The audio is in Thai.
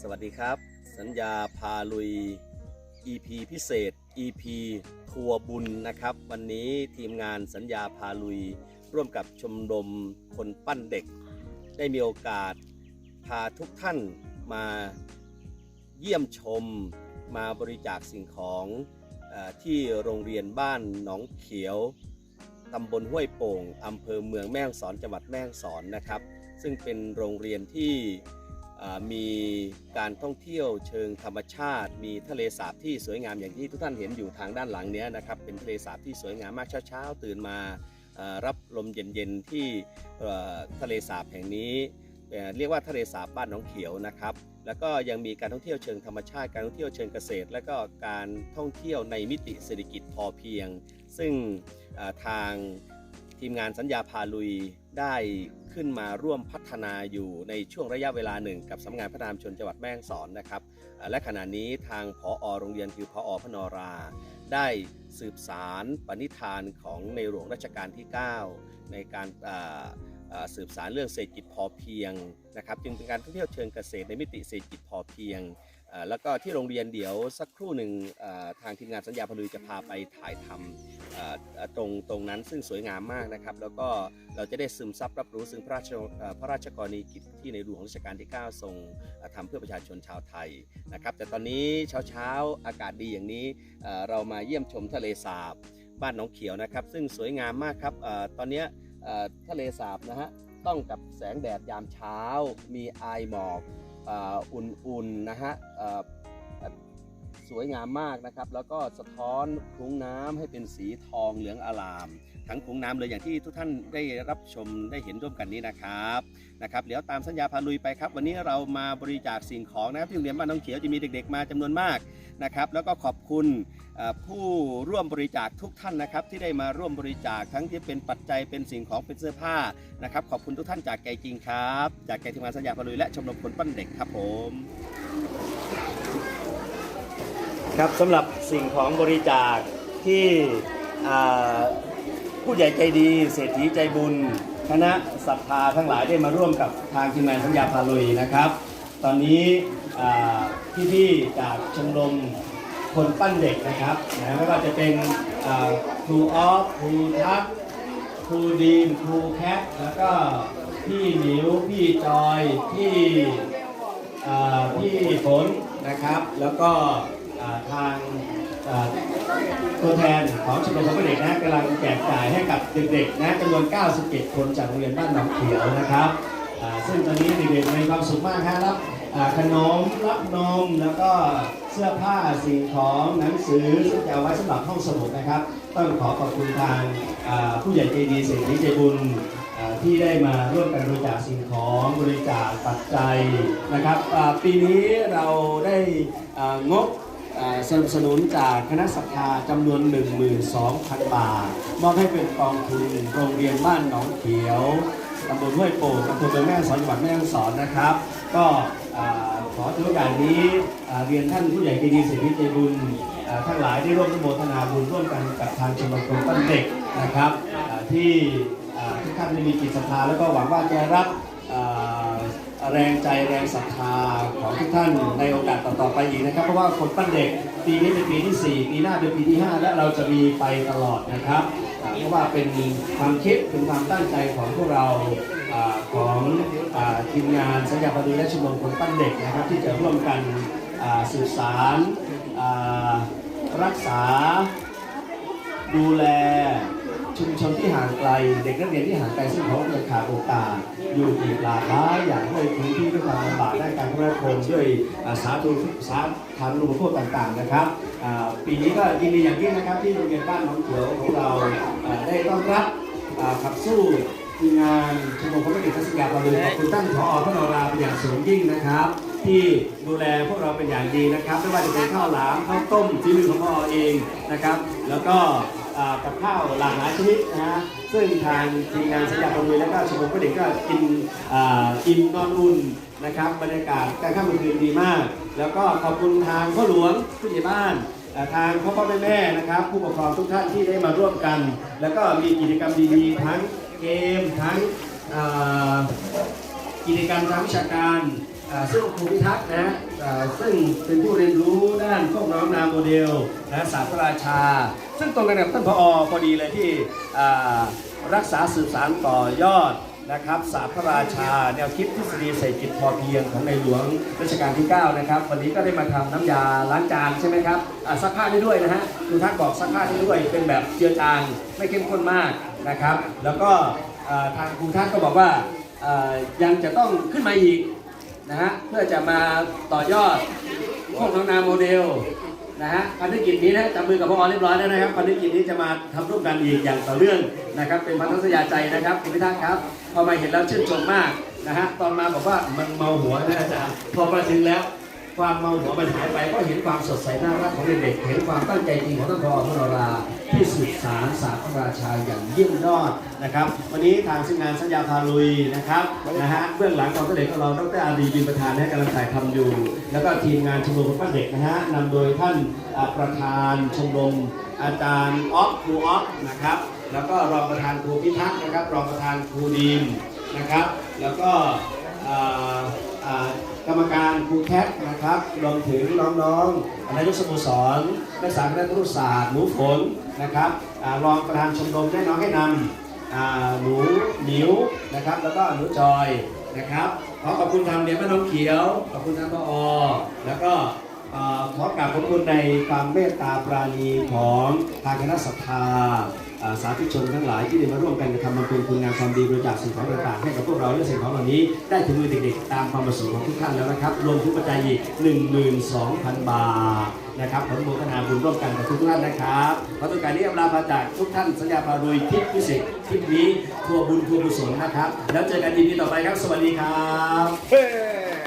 สวัสดีครับ สัญญาพาลุย EP พิเศษ EP ทัวร์บุญนะครับ วันนี้ทีมงานสัญญาพาลุย ร่วมกับชมรมคนปั้นเด็ก ได้มีโอกาสพาทุกท่านมาเยี่ยมชมมาบริจาคสิ่งของอที่โรงเรียนบ้านหนองเขียว ตำบลห้วยโป่งอำเภอเมืองแม่ฮ่องสอนจังหวัดแม่ฮ่องสอนนะครับ ซึ่งเป็นโรงเรียนที่มีการท่องเที่ยวเชิงธรรมชาติ มีทะเลสาบที่สวยงามอย่างที่ทุกท่านเห็นอยู่ทางด้านหลังเนี้ยนะครับ เป็นทะเลสาบที่สวยงามมากเช้าๆ ตื่นมารับลมเย็นๆที่ทะเลสาบแห่งนี้ เรียกว่าทะเลสาบบ้านหนองเขียวนะครับ แล้วก็ยังมีการท่องเที่ยวเชิงธรรมชาติการท่องเที่ยวเชิงเกษตร และก็การท่องเที่ยวในมิติเศรษฐกิจพอเพียง ซึ่งทางทีมงานสัญญาพาลุยได้ขึ้นมาร่วมพัฒนาอยู่ในช่วงระยะเวลาหนึ่ง กับสำนักงานพัฒนาชุมชนจังหวัดแม่ฮ่องสอนนะครับ และขณะนี้ทางผอโรงเรียนคือผอพนรา ได้สืบสารปณิธานของในหลวงรัชกาลที่ 9 ในการ สืบสารเรื่องเศรษฐกิจพอเพียงนะครับจึงเป็นการท่องเที่ยวเชิงเกษตรในมิติเศรษฐกิจพอเพียง แล้วก็ที่โรงเรียนเดี๋ยวสักครู่หนึ่งทางทีมงานสัญญาพลุจะพาไปถ่ายทำตรงตรงนั้นซึ่งสวยงามมากนะครับ แล้วก็เราจะได้ซึมซับรับรู้ซึ่งพระราชพระราชกรณียกิจที่ในหลวงรัชกาลที่ 9 ทรงอ่าทำเพื่อประชาชนชาวไทยนะครับ แต่ตอนนี้เช้าเช้าๆอากาศดีอย่างนี้เรามาเยี่ยมชมทะเลสาบบ้านหนองเขียวนะครับ ซึ่งสวยงามมากครับอาตอนนี้ ทะเลสาบนะฮะต้องกับแสงแดดยามเช้า มีไอหมอกอ,อุ่นๆนะฮะ สวยงามมากนะครับ แล้วก็สะท้อนคลุ้งน้ำให้เป็นสีทองเหลืองอลาม ทั้งคลุ้งน้ำเลยอย่างที่ทุกท่านได้รับชมได้เห็นร่วมกันนี้นะครับนะครับเดี๋ยวตามสัญญาพาลุยไปครับ วันนี้เรามาบริจาคสิ่งของนะครับที่โรงเรียนบ้านน้องเขียวจะมีเด็ก ๆ มาจำนวนมากนะครับ แล้วก็ขอบคุณผู้ร่วมบริจาคทุกท่านนะครับ ที่ได้มาร่วมบริจาคทั้งที่เป็นปัจจัยเป็นสิ่งของเป็นเสื้อผ้านะครับ ขอบคุณทุกท่านจากใจจริงครับ จากใจทีมงานสัญญาพาลุยและชมรมคนปั้นเด็กครับผม ครับสำหรับสิ่งของบริจาคที่ผู้ใหญ่ใจดี เศรษฐีใจบุญ คณะศรัทธาทั้งหลายได้มาร่วมกับทางทีมงานสัญญาพาลุยนะครับ ตอนนี้พี่ๆจากชมรมคนปั้นเด็กนะครับนะไม่ว่าจะเป็นครูออฟครูทักครูดีมครูแคทแล้วก็พี่หมิวพี่จอยพี่พี่ฝนนะครับ แล้วก็ ทางตัวแทนของชมรมคนเด็กนะกำลังแจกจ่ายให้กับเด็กๆนะจำนวน 97 คนจากโรงเรียนบ้านหนองเขียวนะครับซึ่งตอนนี้เด็กๆมีความสุขมากฮะรับอ่าขนมรับนมแล้วก็เสื้อผ้าสิ่งของหนังสือซึ่งจะเอาไว้สำหรับห้องสมุดนะครับ ต้องขอขอบคุณทางผู้ใหญ่ใจดีเศรษฐีใจบุญที่ได้มาร่วมกันบริจาคสิ่งของบริจาคปัจจัยนะครับปีนี้เราได้งบ สนับสนุนจากคณะศรัทธาจำนวน 12,000 บาท มอบให้เป็นกองทุนโรงเรียนบ้านหนองเขียวตำบลห้วยโป่งอำเภอเมืองแม่สอนจังหวัดแม่ฮ่องสอนนะครับ ก็ขอถือโอกาสนี้เรียนท่านผู้ใหญ่ใจดีเศรษฐีใจบุญอ่าทั้งหลายได้ร่วมอนุโมทนาบุญร่วมกันกับทางชมรมคนปั้นเด็กนะครับที่อ่าทุกท่านได้มีจิตศรัทธาแล้วก็หวังว่าจะรับ แรงใจแรงศรัทธาของทุกท่านในโอกาสต่อๆไปอีกนะครับ เพราะว่าคนปั้นเด็กปีนี้เป็นปีที่ 4 ปีหน้าเป็นปีที่ 5 และเราจะมีไปตลอดนะครับ เพราะว่าเป็นความคิดเป็นความตั้งใจของพวกเราอของอทีมงานสัญญาพดุและชมรมคนปั้นเด็กนะครับ ที่จะร่วมกันสื่อสารรักษาดูแล ชุมชนที่ห่างไกล เด็กนักเรียนที่ห่างไกลซึ่งเขาจะขาดโอกาส อยู่อีกหลากหลายอย่างด้วยพื้นที่ด้วยความลำบากด้านการคมนาคมด้วยสาธารณสาธารณูปโภคต่างๆนะครับปีนี้ก็ยินดีอย่างยิ่งนะครับที่โรงเรียนบ้านหนองเขียวของเราได้ต้อนรับขับสู้ทีมงานชมรมคนเด็กทัศนยาบาลือขอบคุณท่านผอพนราเป็นอย่างสูงยิ่งนะครับ ที่ดูแลพวกเราเป็นอย่างดีนะครับไม่ว่าจะเป็นข้าวหลามข้าวต้มฝีมือของพ่อเองนะครับ แล้วก็ กับข้าวหลากหลายชนิดนะฮะซึ่งทางทีมงานสัญญาประมือและก็ชมรมผู้เด็กก็กินอ่าอิ่มนอนอุ่นนะครับบรรยากาศการข้ามคืนดีมาก แล้วก็ขอบคุณทางพ่อหลวงผู้ใหญ่บ้านทางพ่อพ่อแม่แม่นะครับ ผู้ปกครองทุกท่านที่ได้มาร่วมกัน แล้วก็มีกิจกรรมดีๆทั้งเกมทั้งกิจกรรมทางวิชาการซึ่งครูพิทักษ์นะซึ่งเป็นผู้เรียนรู้านพวกน้องนามโมเดลนะศาสตร์พระราชา ซึ่งตรงกันกับท่านพอพอดีเลยที่รักษาสืบสารต่อยอดนะครับศาสตร์พระราชา แนวคิดทฤษฎีเศรษฐกิจพอเพียงของในหลวงรัชกาลที่ 9 นะครับ วันนี้ก็ได้มาทำน้ำยาล้างจานใช่ไหมครับซักผ้าได้ด้วยนะฮะครูทักษ์บอกซักผ้าได้ด้วยเป็นแบบเจือจางไม่เข้มข้นมากนะครับ แล้วก็ทางครูทักษ์ก็บอกว่ายังจะต้องขึ้นมาอีกนะฮะเพื่อจะมาต่อยอด พวกน้องนาโมเดลนะฮะพันธกิจนี้นะจับมือกับพอเรียบร้อยแล้วนะครับพันธกิจนี้จะมาทำร่วมกันอีกอย่างต่อเนื่องนะครับ เป็นพันธสัญญาใจนะครับคุณพิทักษ์ครับพอมาเห็นแล้วชื่นชมมากนะฮะตอนมาบอกว่ามันเมาหัวนะอาจารย์พอมาถึงแล้ว ความเมาหัวมันหายไปก็เห็นความสดใสน่ารักของเด็กๆเห็นความตั้งใจจริงของท่านพอพระราที่สืบสารศารพระราชาอย่างยี่ยมยอดนะครับ วันนี้ทางซึ่งงานสัญญาพาลุยนะครับนะฮะเบื้องหลังของเด็กของเราดรอารีบินประธานให้กำลังถ่ายทำอยู่ แล้วก็ทีมงานชมรมคนปั้นเด็กนะฮะนำโดยท่านประธานชมรมอาจารย์ออฟครูออฟนะครับแล้วก็รองประธานครูพิทักษ์นะครับ รองประธานครูดีมนะครับ แล้วก็อ่าอ่า กรรมการครูแคทนะครับรวมถึงน้องๆนายกสโมสรนักศึกษาคณะครุศาสตร์หนูฝนนะครับรองประธานชมรมแนะน้องให้นำหนูหมิวนะครับแล้วก็หนูจอยนะครับขอขอบคุณทางเรียนแม่น้องเขียว ขอบคุณทางพอแล้วก็ขอกราบขอบคุณในความเมตตาปราณีของทางคณะศรัทธา สาธุชนทั้งหลายที่ได้มาร่วมกันทำบำเพ็ญคุณงามความดีบริจาคสิ่งของต่างๆให้กับพวกเราและสิ่งของเหล่านี้ได้ถึงมือเด็กๆ ตามความประสงค์ของทุกท่านแล้วนะครับ รวมทุกปัจจัยอีก12,000 บาทนะครับผลโมทนาบุญร่วมกันกับทุกท่านนะครับขอต้องการนี้อำลาพาจากทุกท่านสัญญาพาโดยทิพย์พิเศษทิพย์นี้ทัวบุญทัวร์กุศลนะครับ แล้วเจอกันอีพีต่อไปครับ สวัสดีครับ